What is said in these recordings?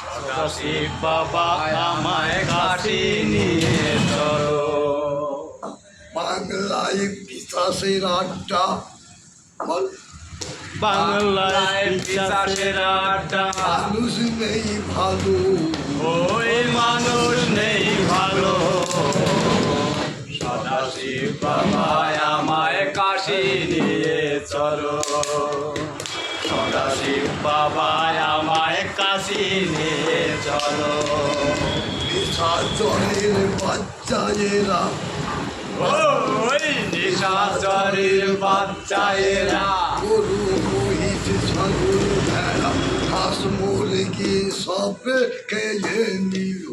শিব বাবা আমায় কাশি নিয়ে চলো বাংলায় বিশ্বাসের আড্ডা বল। বাংলায় বিশ্বাসের আড্ডা। মানুষ নেই ভালো। ওই মানুষ নেই ভালো। সদাশিব বাবা আমায় কাশি নিয়ে চলো। সদাশিব বাবা আমায় কাশি নিয়ে চলো। নিশাচরের বাচ্চা এরা ওই নিশাচরের বাচ্চা এরা গরু মহিষ ছাগল ভেড়া হাঁস মুরগি সব খেয়ে নিল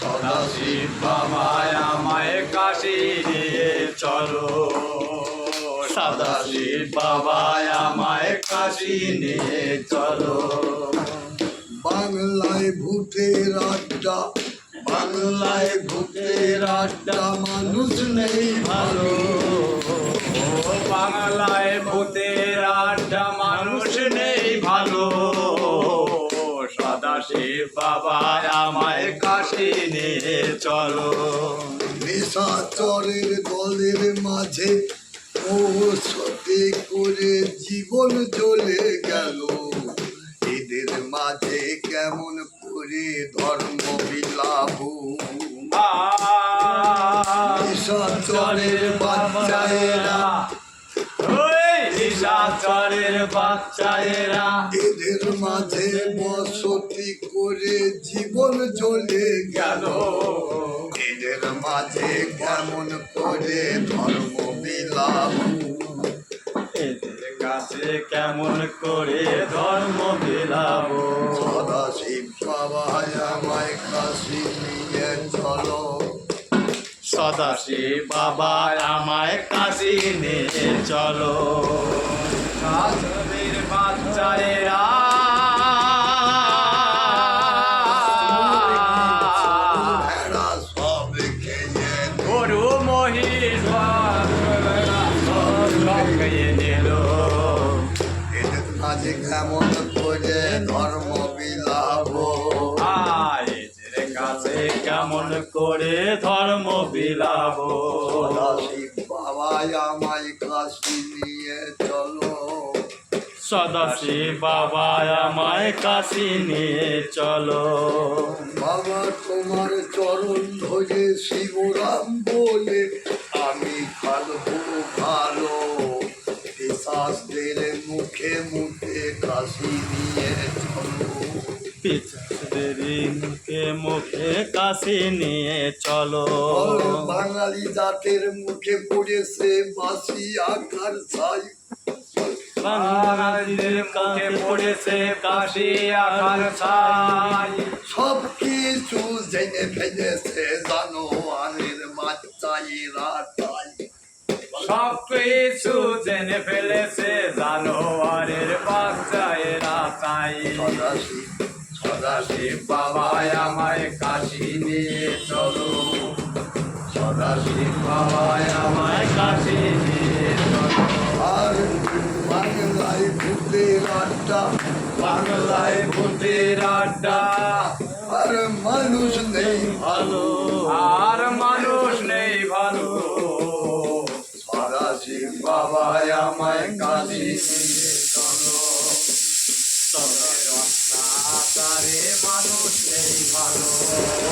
সদাশিব বাবা আমায় কাশি নিয়ে চলো সদাশিব বাবা আমায় কাশি নিয়ে চলো। বাংলায় ভূতের আড্ডা বাংলায় ভূতের আড্ডা মানুষ নেই ভালো। বাংলায় ভূতের আড্ডা মানুষ নেই ভালো। সদাশিব বাবা আমায় কাশি নিয়ে চলো নিশাচরের দলের মাঝে ও সতে করে জীবন চলে গেল। এদের মাঝে কেমন করে ধর্ম বিলাপ নিশাচরের বাচ্চায়েরা। ওই নিশাচরের বাচ্চায়েরা। এদের মাঝে বসতি করে জীবন চলে গেল। এদের মাঝে কেমন করে ধর্ম বিলাপ এদের কাছে কেমন করে ধর্ম বিলাবো সদাশিব বাবা আমায় কাশি নিয়ে চলো। সদাশিব বাবা আমায় কাশি নিয়ে চলো। কাশীর বাচ্চায়েরা মাঝে কেমন করে ধর্ম বিলাপ আয়ের কাছে কেমন করে ধর্ম বিলাবো? সদাশিব বাবা আমায় কাশি নিয়ে চলো। সদাশিব বাবা আমায় কাশি নিয়ে চলো। বাবা তোমার চরণ ধরে শিবরাম বলে আমি খালবো মুখে মুখে কাশি নিয়ে চলো পিছাদের মুখে মুখে কাশি নিয়ে চলো বাঙালি জাতের মুখে পড়েছে বাসি আকার ছাই বাঙালিদের মুখে পড়েছে কাশি আকার ছাই সব কিছু জেনে ফেলেছে জানোয়ারের বাচ্চাইরা তাই সব কিছু জেনে ফেলেছে জানোয়ারের বাচ্চা এরা তাই। সদাশিব সদাশিব বাবা আমায় কাশি নিয়ে চলো সদাশিব বাবা আমায় কাশি নিয়ে চলো আর বাংলায় ভূতের আড্ডা বাংলায় ভূতের আড্ডা। আর মানুষ নেই ভালো। আর সদাশিব বাবা আমায় চলো। মানুষ নেই ভালো।